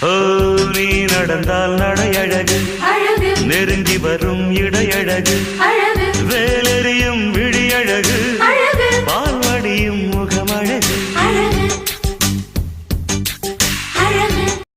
ஓ நீ நடந்தால் நடையழகு. அழகு. நெருங்கி வரும் இடையழகு.